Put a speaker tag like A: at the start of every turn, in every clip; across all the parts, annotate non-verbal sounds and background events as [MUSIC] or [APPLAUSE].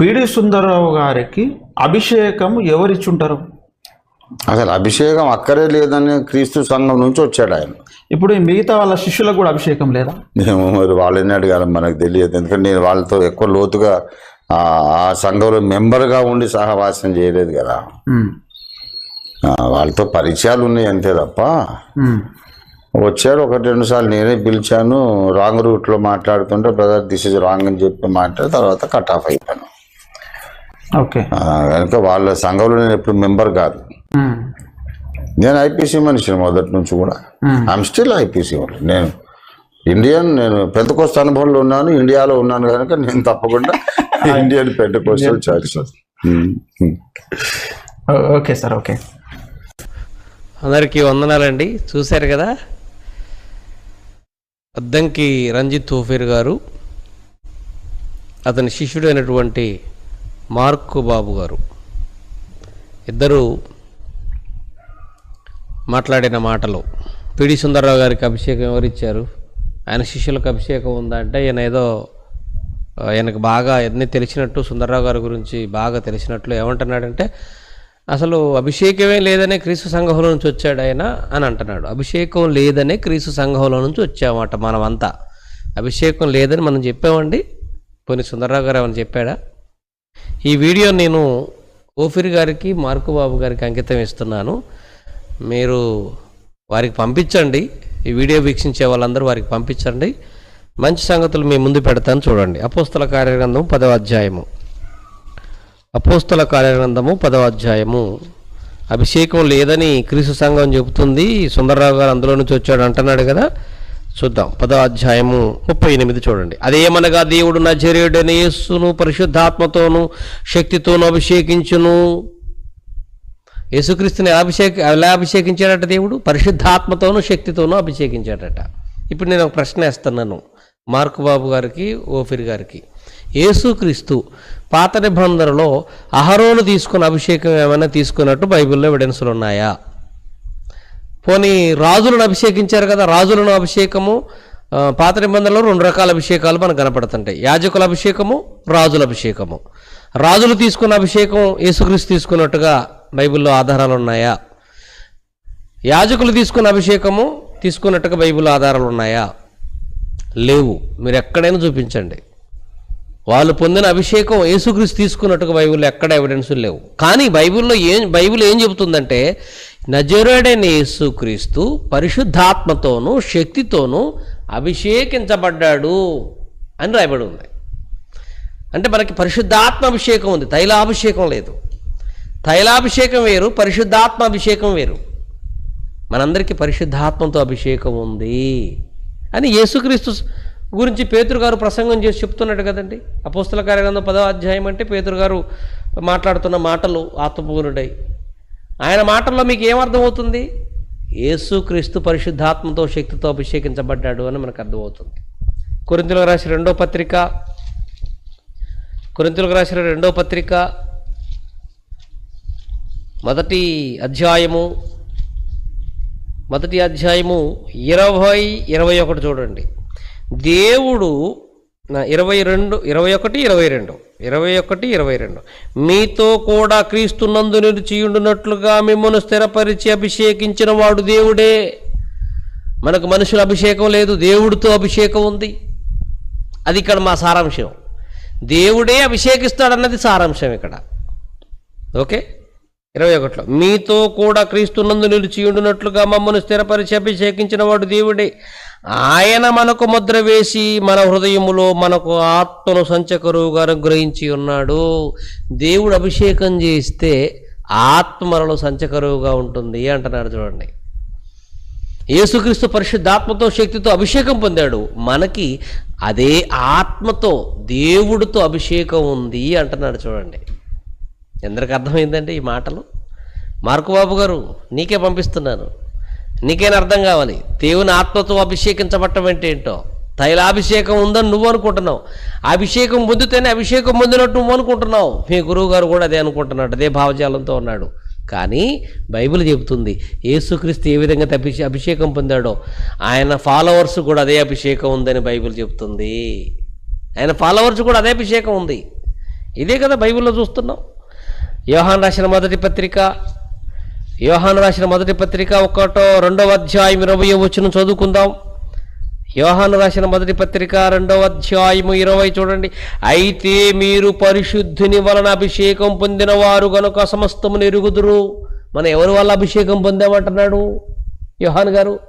A: పిడి సుందరరావు గారికి అభిషేకం ఎవరిచ్చుంటారు?
B: అసలు అభిషేకం అక్కరే లేదని క్రీస్తు సంఘం నుంచి వచ్చాడు ఆయన.
A: ఇప్పుడు మిగతా వాళ్ళ శిష్యులకు కూడా అభిషేకం లేదా?
B: మేము మరి వాళ్ళని అడగాలి మనకు తెలియదు. ఎందుకంటే నేను వాళ్ళతో ఎక్కువ లోతుగా ఆ సంఘంలో మెంబర్గా ఉండి సహవాసం చేయలేదు కదా. వాళ్ళతో పరిచయాలు ఉన్నాయి అంతే తప్ప. వచ్చాడు ఒకటి రెండు సార్లు నేనే పిలిచాను. రాంగ్ రూట్లో మాట్లాడుతుంటే బ్రదర్ దిస్ ఇస్ రాంగ్ అని చెప్పి మాట్లాడి తర్వాత కట్ ఆఫ్ అయిపోయాను.
A: ఓకే.
B: కనుక వాళ్ళ సంఘంలో నేను ఎప్పుడు మెంబర్ కాదు. నేను ఐపీసీ మనిషిని మొదటి నుంచి కూడా. ఐఎమ్ స్టిల్ ఐపీసీ నేను ఇండియన్ నేను పెద్దకోస్త అనుభవంలో ఉన్నాను ఇండియాలో ఉన్నాను కనుక నేను తప్పకుండా [LAUGHS] ఇండియన్ చర్చ్
A: ఓ- ఓకే సార్ ఓకే.
C: అందరికీ వందనాలండి. చూశారు కదా? అద్దంకి రంజిత్ తోఫీర్ గారు అతని శిష్యుడైనటువంటి మార్కు బాబు గారు. ఇద్దరు మాట్లాడిన మాటలు. పిడి సుందరరావు గారికి అభిషేకం ఎవరిచ్చారు? ఆయన శిష్యులకు అభిషేకం ఉందా అంటే ఈయన ఏదో ఆయనకు బాగా అన్నీ తెలిసినట్టు సుందరరావు గారి గురించి బాగా తెలిసినట్లు ఏమంటున్నాడంటే అసలు అభిషేకమే లేదనే క్రీస్తు సంఘంలో నుంచి వచ్చాడు ఆయన అని అంటున్నాడు. అభిషేకం లేదనే క్రీస్తు సంఘంలో నుంచి వచ్చామట మనమంతా. అభిషేకం లేదని మనం చెప్పామండి. పోనీ సుందరరావు గారు ఏమైనా చెప్పాడా? ఈ వీడియో నేను ఓఫిర్ గారికి మార్కు బాబు గారికి అంకితం ఇస్తున్నాను. మీరు వారికి పంపించండి. ఈ వీడియో వీక్షించే వాళ్ళందరూ వారికి పంపించండి. మంచి సంగతులు మీ ముందు పెడతాను చూడండి. అపోస్తల కార్యగ్రంథము పదవ అధ్యాయము. అపోస్తల కార్యగ్రంథము పదవ అధ్యాయము. అభిషేకం లేదని క్రీస్తు సంఘం చెబుతుంది. సుందరరావు గారు అందులో నుంచి వచ్చాడు అంటున్నాడు కదా. చూద్దాం. పదవ అధ్యాయము ముప్పై ఎనిమిది చూడండి. అదేమనగా దేవుడు నజరేయుడైన యేస్సును పరిశుద్ధాత్మతోను శక్తితోను అభిషేకించును. యేసుక్రీస్తుని అభిషేక ఎలా అభిషేకించాడట దేవుడు? పరిశుద్ధాత్మతోనూ శక్తితోనూ అభిషేకించాడట. ఇప్పుడు నేను ఒక ప్రశ్న వేస్తున్నాను మార్కు బాబు గారికి ఓఫిర్ గారికి. యేసుక్రీస్తు పాత నిబంధనలో అహరోను తీసుకున్న అభిషేకం ఏమైనా తీసుకున్నట్టు బైబిల్లో ఎవిడెన్సులు ఉన్నాయా పోనీ రాజులను అభిషేకించారు కదా రాజులను అభిషేకము పాత నిబంధనలో రెండు రకాల అభిషేకాలు మనకు కనపడుతుంటాయి. యాజకుల అభిషేకము రాజుల అభిషేకము. రాజులు తీసుకున్న అభిషేకం యేసుక్రీస్తు తీసుకున్నట్టుగా బైబిల్లో ఆధారాలు ఉన్నాయా? యాజకులు తీసుకున్న అభిషేకము తీసుకున్నట్టుగా బైబిల్లో ఆధారాలు ఉన్నాయా? లేవు. మీరు ఎక్కడైనా చూపించండి. వాళ్ళు పొందిన అభిషేకం యేసుక్రీస్తు తీసుకున్నట్టుగా బైబిల్లో ఎక్కడ ఎవిడెన్స్ లేవు. కానీ బైబిల్లో ఏం బైబిల్ ఏం చెబుతుందంటే నజరుడైన యేసుక్రీస్తు పరిశుద్ధాత్మతోనూ శక్తితోనూ అభిషేకించబడ్డాడు అని రాయబడి ఉంది. అంటే మనకి పరిశుద్ధాత్మ అభిషేకం ఉంది. తైలాభిషేకం లేదు. తైలాభిషేకం వేరు పరిశుద్ధాత్మ అభిషేకం వేరు. మనందరికీ పరిశుద్ధాత్మతో అభిషేకం ఉంది అని యేసుక్రీస్తు గురించి పేతురు గారు ప్రసంగం చేసి చెప్తున్నాడు కదండి. అపోస్తల కార్యగ్రంథం పదవ అధ్యాయం అంటే పేతురుగారు మాట్లాడుతున్న మాటలు ఆత్మపూర్ణుడై ఆయన మాటల్లో మీకు ఏమర్థమవుతుంది? యేసుక్రీస్తు పరిశుద్ధాత్మతో శక్తితో అభిషేకించబడ్డాడు అని మనకు అర్థమవుతుంది. కొరింతలకు రాసిన రెండో పత్రిక కొరింతలకు రాసిన రెండో పత్రిక మొదటి అధ్యాయము మొదటి అధ్యాయము ఇరవై ఇరవై ఒకటి చూడండి. దేవుడు ఇరవై రెండు ఇరవై ఒకటి ఇరవై రెండు. ఇరవై ఒకటి ఇరవై రెండు. మీతో కూడా క్రీస్తునందు నిలిచియుండునట్లుగా మిమ్మల్ని స్థిరపరిచి అభిషేకించిన వాడు దేవుడే. మనకు మనుషుల అభిషేకం లేదు దేవుడితో అభిషేకం ఉంది. అది ఇక్కడ మా సారాంశం. దేవుడే అభిషేకిస్తాడన్నది సారాంశం ఇక్కడ. ఓకే? ఇరవై ఒకటిలో మీతో కూడా క్రీస్తునందు నిలిచి ఉండునట్లుగా మమ్మల్ని స్థిరపరిచి అభిషేకించిన వాడు దేవుడే. ఆయన మనకు ముద్ర వేసి మన హృదయములో మనకు ఆత్మను సంచకరువుగా అనుగ్రహించి ఉన్నాడు. దేవుడు అభిషేకం చేస్తే ఆత్మ మనలో సంచకరువుగా ఉంటుంది అంటున్నారు చూడండి. యేసుక్రీస్తు పరిశుద్ధాత్మతో శక్తితో అభిషేకం పొందాడు. మనకి అదే ఆత్మతో దేవుడితో అభిషేకం ఉంది అంటున్నాడు చూడండి. ఎందరికి అర్థమైందండి ఈ మాటలు? మార్కు బాబు గారు నీకే పంపిస్తున్నాను. నీకేనా అర్థం కావాలి? దేవుని ఆత్మతో అభిషేకించబట్టం అంటే ఏంటో? తైలాభిషేకం ఉందని నువ్వు అనుకుంటున్నావు. అభిషేకం పొందితేనే అభిషేకం పొందినట్టు నువ్వు అనుకుంటున్నావు. మీ గురువు గారు కూడా అదే అనుకుంటున్నాడు అదే భావజాలంతో ఉన్నాడు. కానీ బైబిల్ చెబుతుంది యేసుక్రీస్తు ఏ విధంగా తప్పించి అభిషేకం పొందాడో ఆయన ఫాలోవర్స్ కూడా అదే అభిషేకం ఉందని బైబిల్ చెబుతుంది. ఆయన ఫాలోవర్స్ కూడా అదే అభిషేకం ఉంది. ఇదే కదా బైబిల్లో చూస్తున్నాం. యోహాన్ రాసిన మొదటి పత్రిక యోహాన్ రాసిన మొదటి పత్రిక ఒకటో రెండవ అధ్యాయం ఇరవై వచ్చిన చదువుకుందాం. యోహాను రాసిన మొదటి పత్రిక రెండవ అధ్యాయము ఇరవై చూడండి. అయితే మీరు పరిశుద్ధుని వలన అభిషేకం పొందిన వారు గనుక సమస్తమును ఎరుగుదురు. మనం ఎవరి వల్ల అభిషేకం పొందామంటున్నాడు యోహాన్ గారు?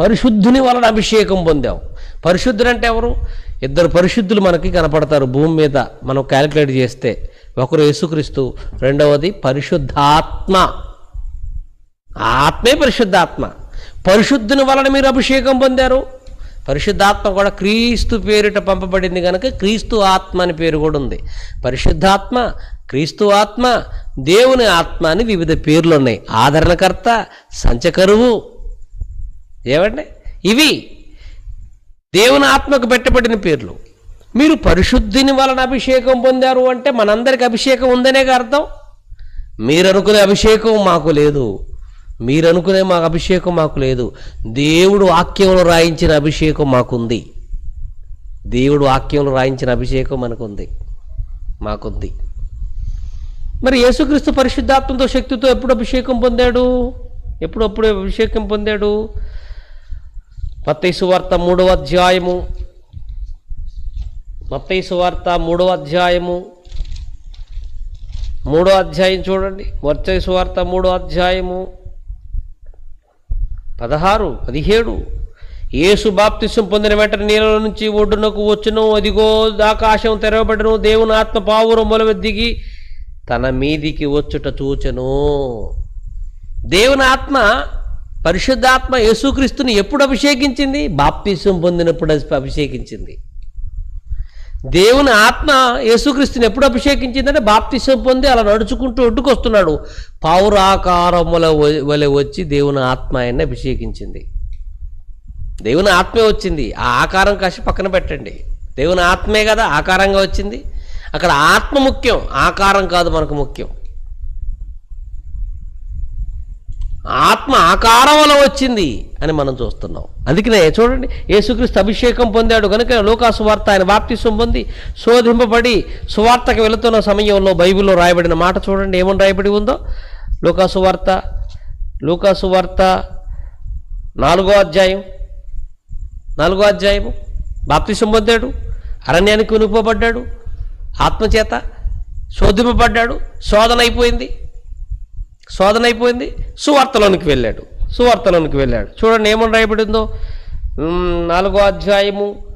C: పరిశుద్ధుని వలన అభిషేకం పొందాం. పరిశుద్ధులు అంటే ఎవరు? ఇద్దరు పరిశుద్ధులు మనకి కనపడతారు భూమి మీద. మనం క్యాలిక్యులేట్ చేస్తే ఒకరు యేసుక్రీస్తు రెండవది పరిశుద్ధాత్మ. ఆత్మే పరిశుద్ధాత్మ. పరిశుద్ధుని వలన మీరు అభిషేకం పొందారు. పరిశుద్ధాత్మ కూడా క్రీస్తు పేరిట పంపబడింది కనుక క్రీస్తు ఆత్మ అని పేరు కూడా ఉంది. పరిశుద్ధాత్మ క్రీస్తు ఆత్మ దేవుని ఆత్మ అని వివిధ పేర్లు ఉన్నాయి. ఆదరణకర్త సంచకరువు. ఏమండి? ఇవి దేవుని ఆత్మకు పెట్టబడిన పేర్లు. మీరు పరిశుద్ధిని వలన అభిషేకం పొందారు అంటే మనందరికి అభిషేకం ఉందనే అర్థం. మీరు అనుకునే అభిషేకం మాకు లేదు. మీరు అనుకునే మాకు అభిషేకం మాకు లేదు. దేవుడు వాక్యంలో రాయించిన అభిషేకం మాకుంది. దేవుడు వాక్యంలో రాయించిన అభిషేకం మనకుంది. మాకుంది. మరి యేసుక్రీస్తు పరిశుద్ధాత్మతో శక్తితో ఎప్పుడు అభిషేకం పొందాడు? ఎప్పుడప్పుడు అభిషేకం పొందాడు? మత్తయి సువార్త మూడవ అధ్యాయము మత్తయి సువార్త మూడో అధ్యాయము. మూడో అధ్యాయం చూడండి. మత్తయి సువార్త మూడో అధ్యాయము. పదహారు పదిహేడు. యేసు బాప్తిసం పొందిన వెంటనే నీళ్ళ నుంచి ఒడ్డునకు వచ్చును. అదిగో ఆకాశం తెరవబడను. దేవుని ఆత్మ పావురం మొలవెద్దిగి తన మీదికి వచ్చుట చూచెను. దేవుని ఆత్మ పరిశుద్ధాత్మ యేసుక్రీస్తుని ఎప్పుడు అభిషేకించింది? బాప్తిసం పొందినప్పుడు అభిషేకించింది. దేవుని ఆత్మ యేసుక్రీస్తుని ఎప్పుడు అభిషేకించిందంటే బాప్తిసం పొంది అలా నడుచుకుంటూ ఒడ్డుకొస్తున్నాడు. పావురాకారముల వలె వచ్చి దేవుని ఆత్మ ఆయన్ని అభిషేకించింది. దేవుని ఆత్మే వచ్చింది. ఆ ఆకారం కాసి పక్కన పెట్టండి. దేవుని ఆత్మే కదా ఆకారంగా వచ్చింది. అక్కడ ఆత్మ ముఖ్యం ఆకారం కాదు మనకు ముఖ్యం. ఆత్మ ఆకారం వల్ల వచ్చింది అని మనం చూస్తున్నాం. అందుకనే చూడండి యేసుక్రీస్తు అభిషేకం పొందాడు కనుక లోకాసు వార్త ఆయన బాప్తిసం పొంది శోధింపబడి సువార్తకు వెళుతున్న సమయంలో బైబిల్లో రాయబడిన మాట చూడండి ఏమని రాయబడి ఉందో? లోకాసు వార్త లోకాసు వార్త నాలుగో అధ్యాయం నాలుగో అధ్యాయము. బాప్తిసం పొందాడు అరణ్యానికి కొనుక్కోబడ్డాడు ఆత్మచేత శోధింపబడ్డాడు శోధన అయిపోయింది. శోధన అయిపోయింది. సువార్తలోనికి వెళ్ళాడు. సువార్తలోనికి వెళ్ళాడు. చూడండి ఏమని రాయబడిందో? నాలుగో అధ్యాయము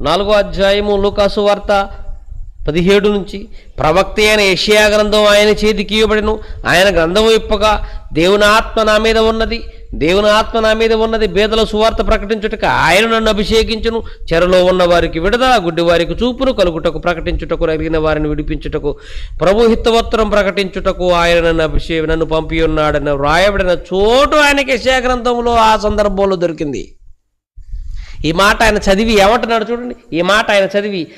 C: నాలుగో అధ్యాయము లూకాసు వార్త పదిహేడు నుంచి. ప్రవక్త అయిన యషియా గ్రంథం ఆయన చేతికి ఇవ్వబడిను. ఆయన గ్రంథం ఇప్పగా దేవుని ఆత్మ నా మీద ఉన్నది. దేవుని ఆత్మ నా మీద ఉన్నది బేదల సువార్త ప్రకటించుటకు ఆయన నన్ను అభిషేకించును. చెరలో ఉన్న వారికి విడదల గుడ్డి వారికి చూపును కలుగుటకు ప్రకటించుటకు అరిగిన వారిని విడిపించుటకు ప్రభు హితవత్రం ప్రకటించుటకు ఆయన నన్ను అభిషేక నన్ను పంపి ఉన్నాడని వ్రాయబడిన చోటు ఆయనకి గ్రంథంలో ఆ సందర్భంలో దొరికింది. ఈ మాట ఆయన చదివి ఏమంటున్నాడు చూడండి. ఈ మాట ఆయన చదివి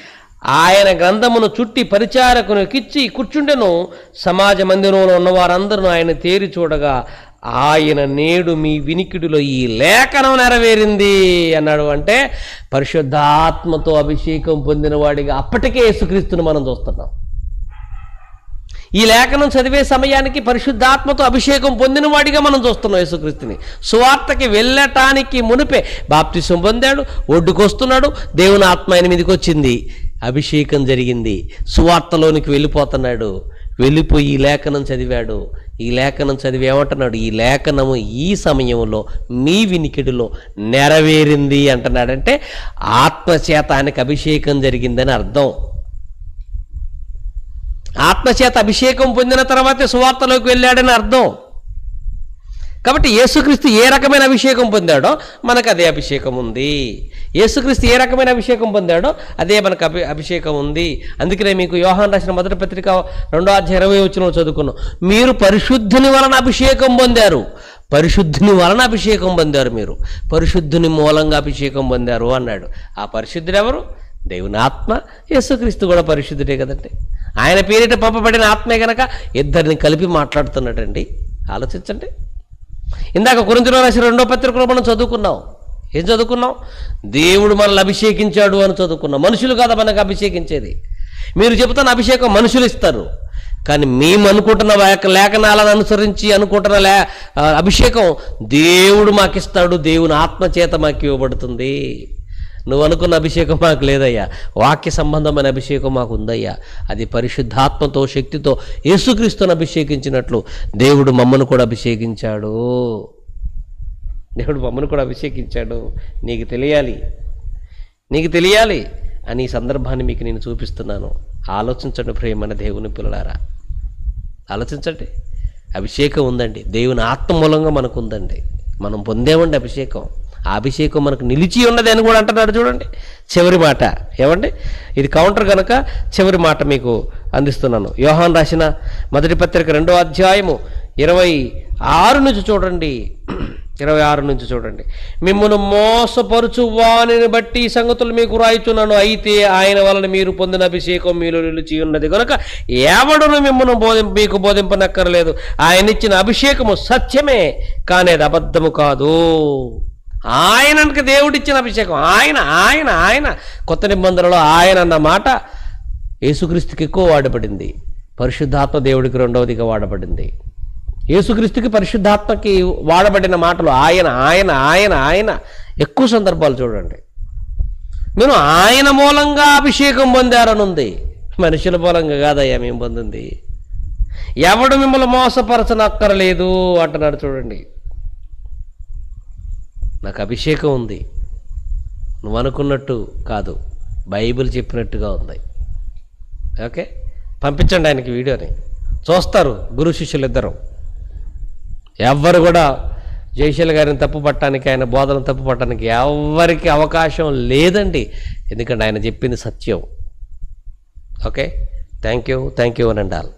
C: ఆయన గ్రంథమును చుట్టి పరిచారకును కిచ్చి కూర్చుండెను. సమాజ మందిరంలో ఉన్న వారందరూ ఆయన తేరి చూడగా ఆయన నేడు మీ వినికిడిలో ఈ లేఖనం నెరవేరింది అన్నాడు అంటే పరిశుద్ధాత్మతో అభిషేకం పొందినవాడిగా అప్పటికే యేసుక్రీస్తుని మనం చూస్తున్నాం. ఈ లేఖనం చదివే సమయానికి పరిశుద్ధాత్మతో అభిషేకం పొందిన వాడిగా మనం చూస్తున్నాం యేసుక్రీస్తుని. సువార్తకి వెళ్ళటానికి మునిపే బాప్తిసం పొందాడు ఒడ్డుకొస్తున్నాడు దేవుని ఆత్మ ఆయన మీదకి వచ్చింది అభిషేకం జరిగింది సువార్తలోనికి వెళ్ళిపోతున్నాడు. వెళ్ళిపోయి ఈ లేఖనం చదివాడు. ఈ లేఖనం చదివి ఏమంటున్నాడు? ఈ లేఖనము ఈ సమయంలో మీ వినికిడిలో నెరవేరింది అంటున్నాడంటే ఆత్మచేత ఆయనకు అభిషేకం జరిగిందని అర్థం. ఆత్మచేత అభిషేకం పొందిన తర్వాతే సువార్తలోకి వెళ్ళాడని అర్థం. కాబట్టి యేసుక్రీస్తు ఏ రకమైన అభిషేకం పొందాడో మనకు అదే అభిషేకం ఉంది. యేసుక్రీస్తు ఏ రకమైన అభిషేకం పొందాడో అదే మనకు అభి అభిషేకం ఉంది. అందుకనే మీకు యోహాన్ రాసిన మొదటి పత్రిక రెండో అధ్యాయ ఇరవై వచ్చిన చదువుకున్నాం. మీరు పరిశుద్ధుని వలన అభిషేకం పొందారు. పరిశుద్ధుని వలన అభిషేకం పొందారు మీరు. పరిశుద్ధుని మూలంగా అభిషేకం పొందారు అన్నాడు. ఆ పరిశుద్ధుడు ఎవరు? దేవుని ఆత్మ. యేసుక్రీస్తు కూడా పరిశుద్ధుడే కదండి. ఆయన పేరిట పంపబడిన ఆత్మే కనుక ఇద్దరిని కలిపి మాట్లాడుతున్నాడండి ఆలోచించండి. ఇందాక గురించిలో రాసిన రెండో పత్రికలో మనం చదువుకున్నాం. ఏం చదువుకున్నాం? దేవుడు మనల్ని అభిషేకించాడు అని చదువుకున్నాం. మనుషులు కాదా మనకు అభిషేకించేది. మీరు చెబుతున్న అభిషేకం మనుషులు ఇస్తారు. కానీ మేము అనుకుంటున్న యొక్క లేఖనాలను అనుసరించి అనుకుంటున్న లే అభిషేకం దేవుడు మాకిస్తాడు. దేవుని ఆత్మచేత మాకు ఇవ్వబడుతుంది. నువ్వు అనుకున్న అభిషేకం మాకు లేదయ్యా. వాక్య సంబంధమైన అభిషేకం మాకు ఉందయ్యా. అది పరిశుద్ధాత్మతో శక్తితో యేసుక్రీస్తుని అభిషేకించినట్లు దేవుడు మమ్మను కూడా అభిషేకించాడు. దేవుడు మమ్మను కూడా అభిషేకించాడు. నీకు తెలియాలి. నీకు తెలియాలి అని ఈ సందర్భాన్ని మీకు నేను చూపిస్తున్నాను. ఆలోచించండి ప్రేమైన దేవుని పిల్లలారా. ఆలోచించండి. అభిషేకం ఉందండి. దేవుని ఆత్మ మూలంగా మనకు ఉందండి. మనం పొందేమండి అభిషేకం. అభిషేకం మనకు నిలిచి ఉన్నది అని కూడా అంటున్నాడు చూడండి. చివరి మాట. ఏమండి? ఇది కౌంటర్ కనుక చివరి మాట మీకు అందిస్తున్నాను. యోహాన్ రాసిన మొదటి పత్రిక రెండో అధ్యాయము ఇరవై ఆరు నుంచి చూడండి. [CLEARS THROAT] ఇరవై ఆరు నుంచి చూడండి. మిమ్మల్ని మోసపరుచు వానిని బట్టి ఈ సంగతులు మీకు రాయిచున్నాను అయితే ఆయన వలన మీరు పొందిన అభిషేకం మీలో నిలిచి ఉన్నది. కనుక ఎవడును మిమ్మల్ని బోధి మీకు బోధింపనక్కర్లేదు. ఆయన ఇచ్చిన అభిషేకము సత్యమే కానీ అది అబద్ధము కాదు. ఆయనకి దేవుడిచ్చిన అభిషేకం. ఆయన ఆయన ఆయన. కొత్త నిబంధనలో ఆయన అన్న మాట యేసుక్రీస్తుకి ఎక్కువ వాడబడింది. పరిశుద్ధాత్మ దేవుడికి రెండవదిగా వాడబడింది. యేసుక్రీస్తుకి పరిశుద్ధాత్మకి వాడబడిన మాటలు ఆయన ఆయన ఆయన ఆయన. ఎక్కువ సందర్భాలు చూడండి. నేను ఆయన మూలంగా అభిషేకం పొందారని ఉంది మనుషుల మూలంగా కాదయ్యా మేము పొందింది. ఎవడు మిమ్మల్ని మోసపరచనక్కరలేదు అంటున్నాడు చూడండి. నాకు అభిషేకం ఉంది. నువ్వు అనుకున్నట్టు కాదు. బైబిల్ చెప్పినట్టుగా ఉంది. ఓకే? పంపించండి ఆయనకి వీడియోని. చూస్తారు గురు శిష్యులు ఇద్దరు ఎవ్వరు కూడా జయశీల గారిని తప్పు పట్టడానికి ఆయన బోధన తప్పు పట్టడానికి ఎవరికి అవకాశం లేదండి. ఎందుకంటే ఆయన చెప్పింది సత్యం. Okay? Thank you. Thank you అని అండాలి